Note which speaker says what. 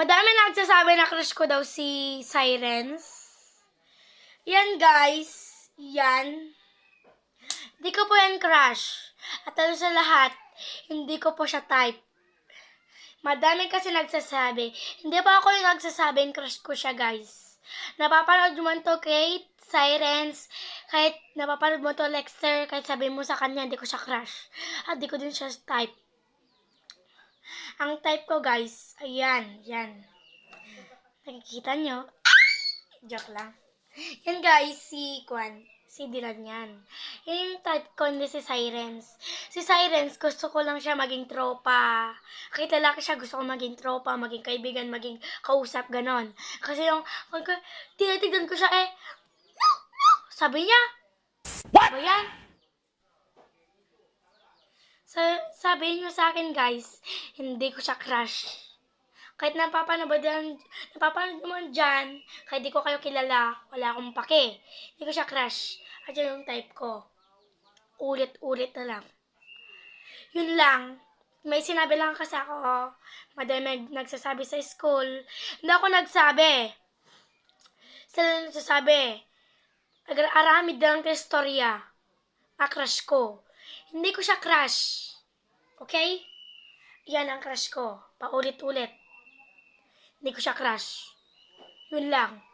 Speaker 1: Madami nagsasabi na crush ko daw si Sirens. Yan guys, yan. Hindi ko po yan crush. At ano sa lahat, hindi ko po siya type. Madami kasi nagsasabi. Hindi pa ako yung nagsasabing crush ko siya guys. Napapanood mo to Kate, Sirens, kahit napapanood mo to Lexter, kahit sabi mo sa kanya, hindi ko siya crush. At hindi ko din siya type. Ang type ko, guys, ayan, yan. Nakikita nyo? Joke lang. Yan, guys, si Kwan. Si Dylan yan. Yan yung type ko, hindi si Sirens. Si Sirens, gusto ko lang siya maging tropa. Kahit lalaki siya, gusto ko maging tropa, maging kaibigan, maging kausap, ganon. Kasi yung, pagka tinitignan ko siya, eh, no, no, sabi niya. What? Ba yan? Sa, sabihin nyo sa akin, guys, hindi ko siya crush. Kahit napapanood yan, napapanood naman dyan, kahit di ko kayo kilala, wala akong pake. Hindi ko siya crush. At yan yung type ko. Ulit-ulit na lang. Yun lang. May sinabi lang kasi ako, madami nagsasabi sa school. Hindi ako nagsabi. Sila nagsasabi. Aramid lang ka istorya. A-crush ko. Hindi ko siya crush. Okay? Yan ang crush ko. Paulit-ulit. Hindi ko siya crush. Yun lang.